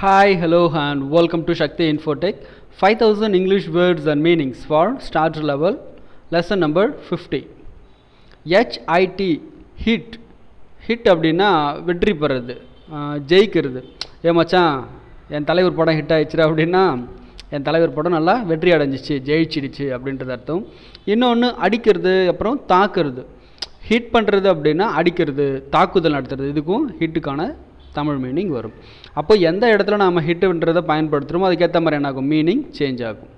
Hi, hello, and welcome to Shakti Infotech. 5000 English words and meanings for starter level, lesson number 50. HIT, hit, hit அப்படின்னா வெற்றி பெறது ஜெயிக்கிறது. ஏ மச்சான் என் தலைவர் படம் hit ஆயிடுச்சு அப்படின்னா என் தலைவர் படம் நல்லா வெற்றி அடைஞ்சிச்சு ஜெயிச்சிடுச்சு அப்படின்றது அர்த்தம். இன்னொன்று அடிக்கிறது அப்புறம் தாக்குறது. ஹிட் பண்ணுறது அப்படின்னா அடிக்கிறது தாக்குதல் நடத்துறது. இதுக்கும் ஹிட்டுக்கான தமிழ் மீனிங் வரும். அப்போ எந்த இடத்துல நாம் ஹிட்டுன்றதை பயன்படுத்துகிறோமோ அதுக்கேற்ற மாதிரி என்ன ஆகும் மீனிங் சேஞ்ச் ஆகும்.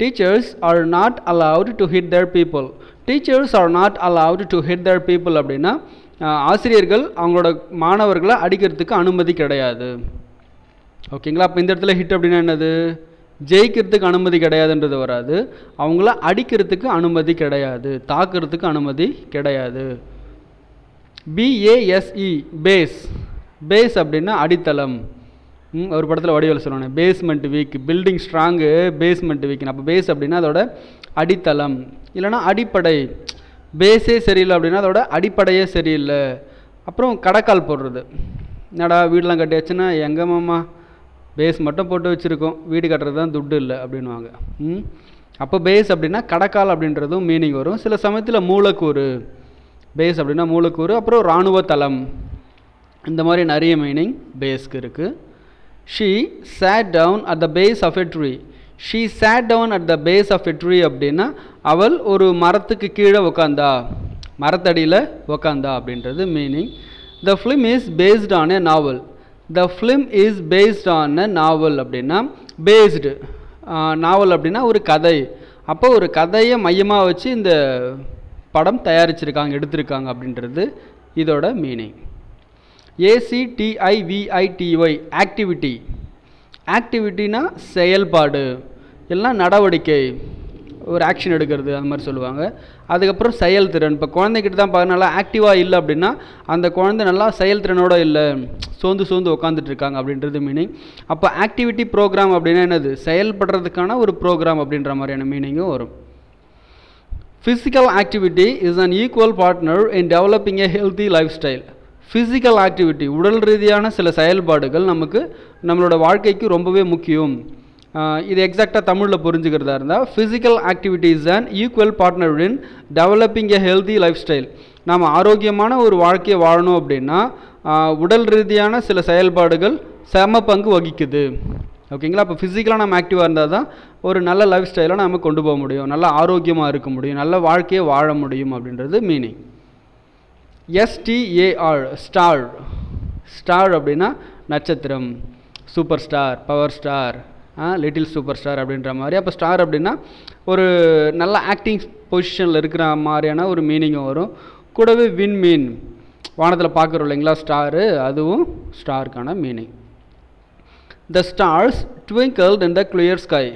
Teachers are not allowed to hit their people teachers are not allowed to hit their people அப்படின்னா ஆசிரியர்கள் அவங்களோட மாணவர்களை அடிக்கிறதுக்கு அனுமதி கிடையாது. ஓகேங்களா அப்போ இந்த இடத்துல ஹிட் அப்படின்னா என்னது? ஜெயிக்கிறதுக்கு அனுமதி கிடையாதுன்றது வராது. அவங்கள அடிக்கிறதுக்கு அனுமதி கிடையாது. தாக்குறதுக்கு அனுமதி கிடையாது. பிஏஎஸ்இ பேஸ் பேஸ் அப்படின்னா அடித்தளம். ம், ஒரு படத்தில் வடிவில் சொல்லுவானே basement weak building strong basement weak அப்போ பேஸ் அப்படின்னா அதோட அடித்தளம். இல்லைன்னா அடிப்படை. பேஸே சரியில்லை அப்படின்னா அதோட அடிப்படையே சரியில்லை. அப்புறம் கடைக்கால் போடுறது. என்னடா வீடெலாம் கட்டியாச்சுன்னா எங்கள் மாமா? பேஸ் மட்டும் போட்டு வச்சுருக்கோம். வீடு கட்டுறது தான் துட்டு இல்லை அப்படின்வாங்க ம் அப்போ பேஸ் அப்படின்னா கடைக்கால் அப்படின்றதும் மீனிங் வரும். சில சமயத்தில் மூலக்கூறு. பேஸ் அப்படின்னா மூலக்கூறு அப்புறம் இராணுவ தளம் இந்த மாதிரி நிறைய மீனிங் பேஸ்க்கு இருக்குது she sat down at the base of a tree she sat down at the base of a tree அப்படின்னா அவள் ஒரு மரத்துக்கு கீழே உக்காந்தா மரத்தடியில் உக்காந்தா அப்படின்றது meaning the film is based on a novel the film is based on a novel அப்படின்னா பேஸ்டு நாவல் அப்படின்னா ஒரு கதை. அப்போ ஒரு கதையை மையமாக வச்சு இந்த படம் தயாரிச்சிருக்காங்க எடுத்திருக்காங்க அப்படின்றது இதோட மீனிங் ஏசிடிஐவிஐடிஒய் ஆக்டிவிட்டி ஆக்டிவிட்டினா செயல்பாடு. எல்லாம் நடவடிக்கை. ஒரு ஆக்ஷன் எடுக்கிறது அந்த மாதிரி சொல்லுவாங்க. அதுக்கப்புறம் செயல்திறன். இப்போ குழந்தைகிட்ட தான் பார்க்க நல்லா ஆக்டிவாக இல்லை அப்படின்னா அந்த குழந்தை நல்லா செயல்திறனோட இல்லை. சோர்ந்து சோர்ந்து உட்காந்துட்டு இருக்காங்க அப்படின்றது மீனிங் அப்போ ஆக்டிவிட்டி ப்ரோக்ராம் அப்படின்னா என்னது? செயல்படுறதுக்கான ஒரு ப்ரோக்ராம் அப்படின்ற மாதிரியான மீனிங்கும் வரும். Physical activity is an equal partner in developing a healthy lifestyle physical activity உடல் ரீதியான சில செயல்பாடுகள் நமக்கு நம்மளோட வாழ்க்கைக்கு ரொம்பவே முக்கியம். இது எக்ஸாக்டாக தமிழில் புரிஞ்சுக்கிறதா இருந்தால் physical activity is equal partner in developing a healthy lifestyle நாம் ஆரோக்கியமான ஒரு வாழ்க்கையை வாழணும் அப்படின்னா உடல் ரீதியான சில செயல்பாடுகள் செம பங்கு வகிக்குது. ஓகேங்களா அப்போ ஃபிசிக்கலாக நம்ம ஆக்டிவாக இருந்தால் தான் ஒரு நல்ல லைஃப் ஸ்டைலை நம்ம கொண்டு போக முடியும். நல்ல ஆரோக்கியமாக இருக்க முடியும். நல்ல வாழ்க்கையை வாழ முடியும் அப்படின்றது மீனிங் எஸ்டிஏஆர் ஸ்டார் ஸ்டார் அப்படின்னா நட்சத்திரம். Super star power star little super star அப்படின்ற மாதிரி. அப்போ ஸ்டார் அப்படின்னா ஒரு நல்ல ஆக்டிங் பொசிஷனில் இருக்கிற மாதிரியான ஒரு மீனிங்கும் வரும். கூடவே வின் மீன் வானத்தில் பார்க்குறோம் இல்லைங்களா ஸ்டாரு அதுவும் ஸ்டாருக்கான meaning the stars twinkled in the clear sky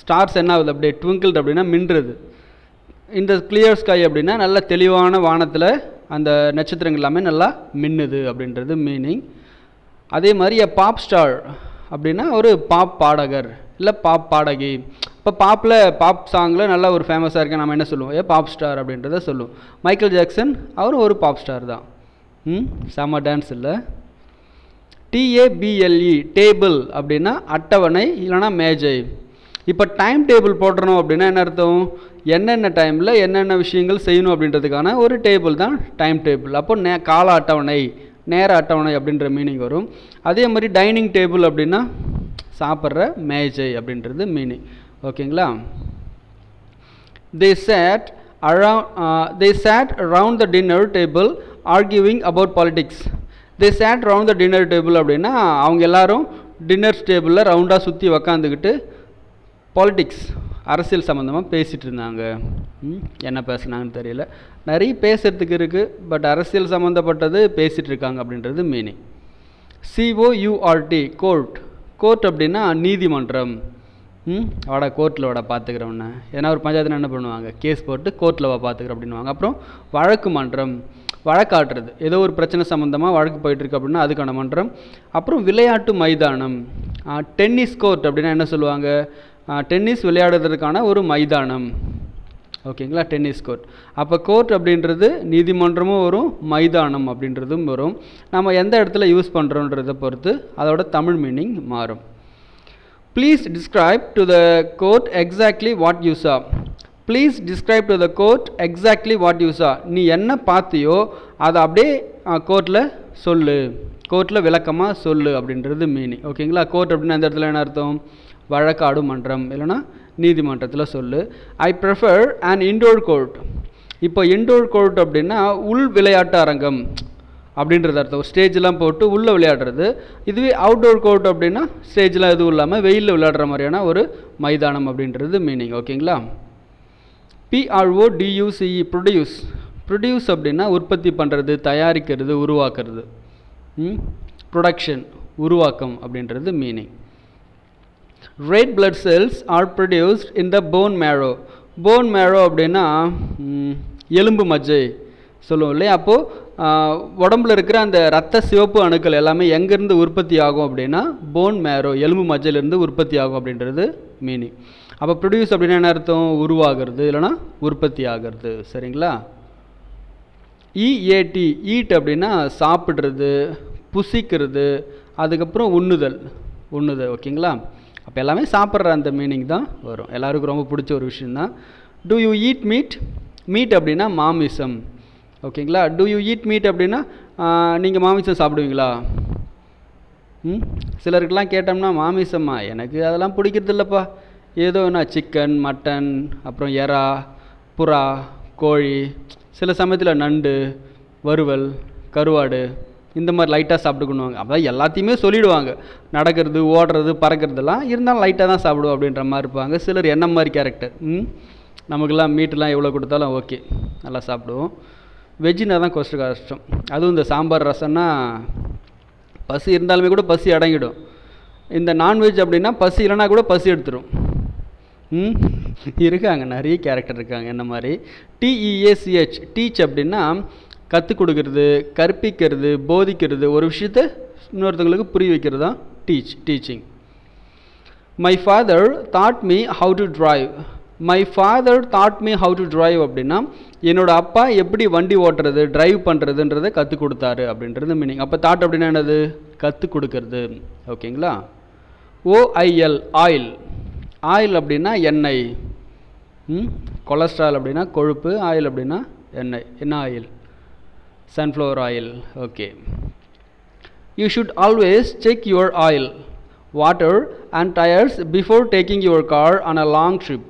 stars என்ன ஆகுது அப்படியே? ட்விங்கிள்ட் அப்படின்னா மின்றது. இந்த கிளியர் ஸ்கை அப்படின்னா நல்ல தெளிவான வானத்தில் அந்த நட்சத்திரங்கள் எல்லாமே நல்லா மின்னுது அப்படின்றது மீனிங் அதே மாதிரி எ பாப் ஸ்டார் அப்படின்னா ஒரு பாப் பாடகர் இல்லை பாப் பாடகி. இப்போ பாப்பில் பாப் சாங்கில் நல்லா ஒரு ஃபேமஸாக இருக்க நம்ம என்ன சொல்லுவோம்? ஏ பாப் ஸ்டார் அப்படின்றத சொல்லுவோம். மைக்கேல் ஜாக்சன் அவரும் ஒரு பாப் ஸ்டார் தான். ம் செம டான்ஸ் இல்லை. டிஏபிஎல்இ டேபிள் அப்படின்னா அட்டவணை இல்லைன்னா மேஜை. இப்போ டைம் டேபிள் போடுறோம் அப்படின்னா என்ன அர்த்தம்? என்னென்ன டைமில் என்னென்ன விஷயங்கள் செய்யணும் அப்படின்றதுக்கான ஒரு டேபிள் தான் டைம் டேபிள் அப்போ நே கால அட்டவணை நேர அட்டவணை அப்படின்ற மீனிங் வரும். அதே மாதிரி டைனிங் டேபிள் அப்படின்னா சாப்பிட்ற மேஜை அப்படின்றது மீனிங் ஓகேங்களா? They sat around they sat round the dinner table arguing about politics they sat round the dinner table அப்படின்னா அவங்க எல்லாரும் டின்னர் டேபிளில் ரவுண்டாக சுற்றி உக்காந்துக்கிட்டு பாலிடிக்ஸ் அரசியல் சம்மந்தமாக பேசிகிட்டு இருந்தாங்க என்ன பேசுனாங்கன்னு தெரியல. நிறைய பேசுகிறதுக்கு இருக்குது பட் அரசியல் சம்மந்தப்பட்டது பேசிகிட்டு இருக்காங்க அப்படின்றது மீனிங் சிஓயூஆர்டி கோர்ட் கோர்ட் அப்படின்னா நீதிமன்றம். ம் வாடா கோர்ட்டில் வாடா பார்த்துக்கிறவன ஏன்னா ஒரு பஞ்சாயத்தில் என்ன பண்ணுவாங்க? கேஸ் போட்டு கோர்ட்டில் வா பார்த்துக்கிறோம் அப்படின்னுவாங்க. அப்புறம் வழக்கு மன்றம். வழக்காட்டுறது. ஏதோ ஒரு பிரச்சனை சம்மந்தமாக வழக்கு போயிட்டுருக்கு அப்படின்னா அதுக்கான மன்றம். அப்புறம் விளையாட்டு மைதானம். டென்னிஸ் கோர்ட் அப்படின்னா என்ன சொல்லுவாங்க? டென்னிஸ் விளையாடுறதுக்கான ஒரு மைதானம். ஓகேங்களா? Tennis court. அப்போ கோர்ட் அப்படின்றது நீதிமன்றமும் வரும் மைதானம் அப்படின்றதும் வரும். நம்ம எந்த இடத்துல யூஸ் பண்ணுறோன்றதை பொறுத்து அதோட தமிழ் மீனிங் மாறும். Please describe to the court exactly what you saw please describe to the court exactly what you saw நீ என்ன பார்த்தியோ அதை அப்படியே கோர்ட்டில் சொல்லு. கோர்ட்டில் விளக்கமாக சொல்லு அப்படின்றது மீனிங் ஓகேங்களா? கோர்ட் அப்படின்னா அந்த இடத்துல என்ன அர்த்தம்? வழக்காடு மன்றம் இல்லைன்னா நீதிமன்றத்தில் சொல்லு. I prefer an indoor court இப்போ இன்டோர் கோர்ட் அப்படின்னா உள் விளையாட்டு அரங்கம் அப்படின்றது அர்த்தம். ஸ்டேஜ்லாம் போட்டு உள்ளே விளையாடுறது. இதுவே அவுட்டோர் கோர்ட் அப்படின்னா ஸ்டேஜ்லாம் எதுவும் இல்லாமல் வெயிலில் விளையாடுற மாதிரியான ஒரு மைதானம் அப்படின்றது மீனிங் ஓகேங்களா பிஆர்ஓ டியூசிஇ ப்ரொடியூஸ் ப்ரொடியூஸ் அப்படின்னா உற்பத்தி பண்ணுறது தயாரிக்கிறது உருவாக்குறது. ப்ரொடக்ஷன் உருவாக்கம் அப்படின்றது meaning red blood cells are produced in the bone marrow bone marrow அப்படின்னா எலும்பு மஜ்ஜை சொல்லுவோம் இல்லையா? அப்போது உடம்புல இருக்கிற அந்த ரத்த சிவப்பு அணுக்கள் எல்லாமே எங்கேருந்து உற்பத்தி ஆகும் அப்படின்னா போன் மேரோ எலும்பு மஜ்ஜையிலேருந்து உற்பத்தி ஆகும் அப்படின்றது மீனிங் அப்போ ப்ரொடியூஸ் அப்படின்னா என்ன அர்த்தம்? உருவாகிறது இல்லைன்னா உற்பத்தி ஆகிறது. சரிங்களா? இஏடி ஈட் அப்படின்னா சாப்பிட்றது புசிக்கிறது அதுக்கப்புறம் உண்ணுதல். உண்ணுதல் ஓகேங்களா? அப்போ எல்லாமே சாப்பிட்ற அந்த மீனிங் தான் வரும். எல்லாருக்கும் ரொம்ப பிடிச்ச ஒரு விஷயந்தான் do you eat meat meat அப்படின்னா மாமிசம். ஓகேங்களா? டூ யூ ஈட் மீட் அப்படின்னா நீங்கள் மாமிசம் சாப்பிடுவீங்களா? ம்? சிலருக்கெல்லாம் கேட்டோம்னா மாமிசம்மா எனக்கு அதெல்லாம் பிடிக்கிறது இல்லைப்பா. ஏதோ என்ன சிக்கன் மட்டன் அப்புறம் எறா புறா கோழி சில சமயத்தில் நண்டு வறுவல் கருவாடு இந்த மாதிரி லைட்டாக சாப்பிட்டுக்கணுவாங்க. அதான் எல்லாத்தையுமே சொல்லிடுவாங்க. நடக்கிறது ஓடுறது பறக்கிறதுலாம் இருந்தாலும் லைட்டாக தான் சாப்பிடுவோம் அப்படின்ற மாதிரி இருப்பாங்க. சிலர் என்ன மாதிரி கேரக்டர் ம்? நமக்கெல்லாம் மீட்டெலாம் எவ்வளோ கொடுத்தாலும் ஓகே நல்லா சாப்பிடுவோம். வெஜ்ஜுனா தான் கொஞ்சம் கஷ்டம். அதுவும் இந்த சாம்பார் ரசம்னா பசி இருந்தாலுமே கூட பசி அடங்கிடும். இந்த நான்வெஜ் அப்படின்னா பசி இல்லைனா கூட பசி எடுத்துரும். ம்? இருக்காங்க நிறைய கேரக்டர் இருக்காங்க. என்ன மாதிரி. டிஇஏசிஹெச் டீச் அப்படின்னா கற்றுக் கொடுக்கறது கற்பிக்கிறது போதிக்கிறது. ஒரு விஷயத்த இன்னொருத்தவங்களுக்கு புரிய வைக்கிறது? தான் teach teaching my father taught me how to drive my father taught me how to drive அப்படின்னா என்னோடய அப்பா எப்படி வண்டி ஓட்டுறது டிரைவ் பண்ணுறதுன்றதை கற்றுக் கொடுத்தாரு அப்படின்றது மீனிங் அப்போ தாட் அப்படின்னா என்னது? கற்றுக் கொடுக்கறது. ஓகேங்களா? ஓஐஎல் ஆயில் ஆயில் அப்படின்னா எண்ணெய். ம்? கொலஸ்ட்ரால் அப்படின்னா கொழுப்பு. ஆயில் அப்படின்னா எண்ணெய். என்ன oil sunflower oil okay you should always check your oil water and tyres before taking your car on a long trip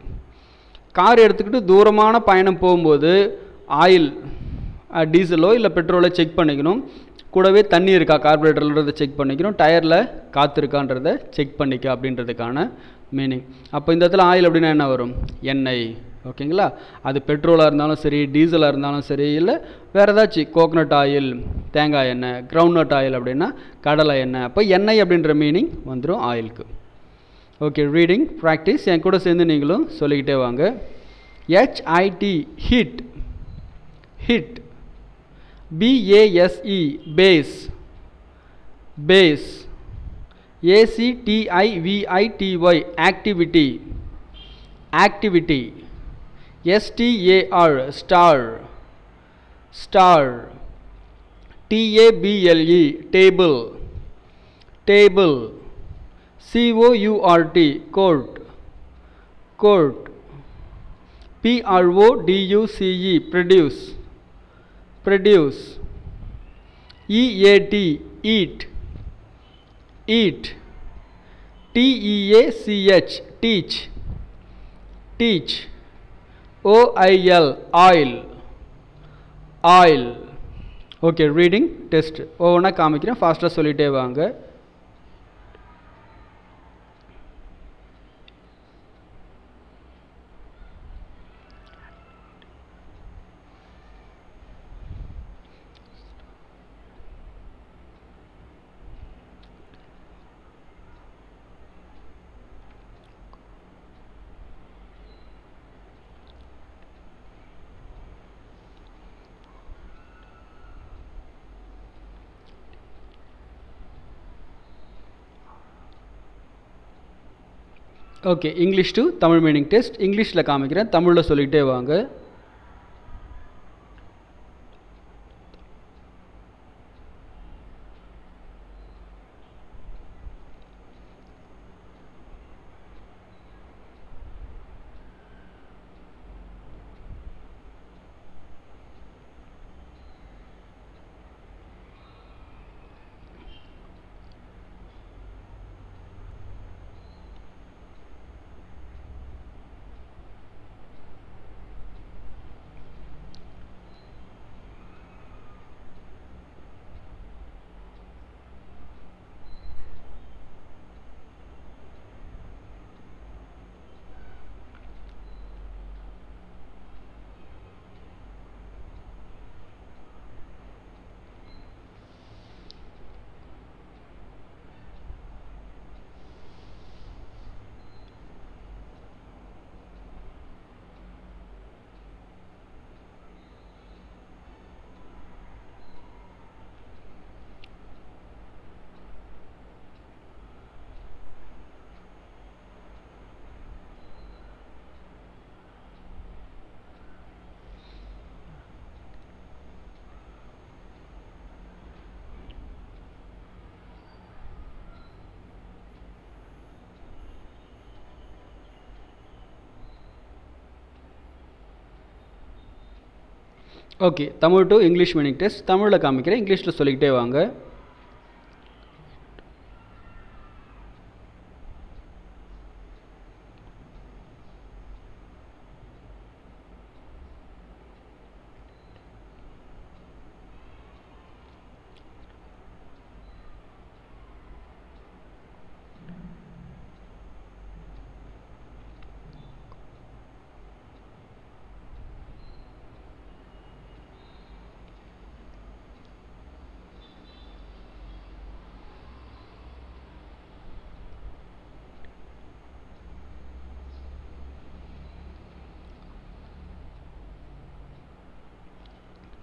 car எடுத்துக்கிட்டு தூரமான பயணம் போகும்போது ஆயில் டீசலோ இல்லை பெட்ரோலை செக் பண்ணிக்கணும். கூடவே தண்ணி இருக்கா கார்பரேட்டர்ன்றதை செக் பண்ணிக்கணும். டயரில் காற்று இருக்கான்றதை செக் பண்ணிக்க அப்படின்றதுக்கான மீனிங் அப்போ இந்த இடத்துல ஆயில் அப்படின்னா என்ன வரும்? எண்ணெய். ஓகேங்களா? அது பெட்ரோலாக இருந்தாலும் சரி டீசலாக இருந்தாலும் சரி இல்லை வேறு ஏதாச்சும் கோகனட் ஆயில் தேங்காய் எண்ணெய் கிரவுண்ட்நட் ஆயில் அப்படின்னா கடலை எண்ணெய். அப்போ எண்ணெய் அப்படின்ற மீனிங் வந்துடும் ஆயிலுக்கு ஓகே ரீடிங் ப்ராக்டிஸ் என் கூட சேர்ந்து நீங்களும் சொல்லிக்கிட்டே வாங்க. HID hit hit பிஏஎஸ்இ base base ஏசிடிஐவிஐடிஒய் activity activity S-T-A-R, star, star, T-A-B-L-E, table, table, C-O-U-R-T, court, court, P-R-O-D-U-C-E, produce, produce, E-A-T, eat, eat, T-E-A-C-H, teach, teach, O I L oil oil okay reading test ஒவ்வொன்றா காமிக்கிறேன். ஃபாஸ்ட்டாக சொல்லிகிட்டே வாங்க. Okay English to Tamil meaning test இங்கிலீஷில் காமிக்கிறேன். தமிழில் சொல்லிகிட்டே வாங்க. Okay Tamil to English meaning test தமிழில் காமிக்கிறேன் இங்கிலீஷில் சொல்லிக்கிட்டே வாங்க.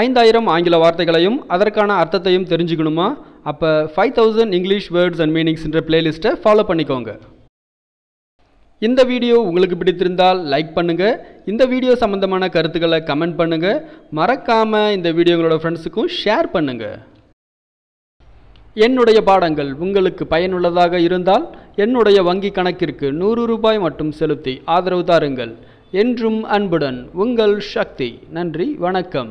ஐந்தாயிரம் ஆங்கில வார்த்தைகளையும் அதற்கான அர்த்தத்தையும் தெரிஞ்சுக்கணுமா? அப்போ five thousand English words and மீனிங்ஸ்ன்ற பிளேலிஸ்ட்டை ஃபாலோ பண்ணிக்கோங்க. இந்த வீடியோ உங்களுக்கு பிடித்திருந்தால் லைக் பண்ணுங்கள் இந்த வீடியோ சம்மந்தமான கருத்துக்களை கமெண்ட் பண்ணுங்கள் மறக்காமல் இந்த வீடியோ உங்களோட ஃப்ரெண்ட்ஸுக்கும் ஷேர் பண்ணுங்கள் என்னுடைய பாடங்கள் உங்களுக்கு பயனுள்ளதாக இருந்தால் என்னுடைய வங்கிக் கணக்கிற்கு நூறு ரூபாய் மட்டும் செலுத்தி ஆதரவு தாருங்கள். என்றும் அன்புடன் உங்கள் சக்தி. நன்றி வணக்கம்.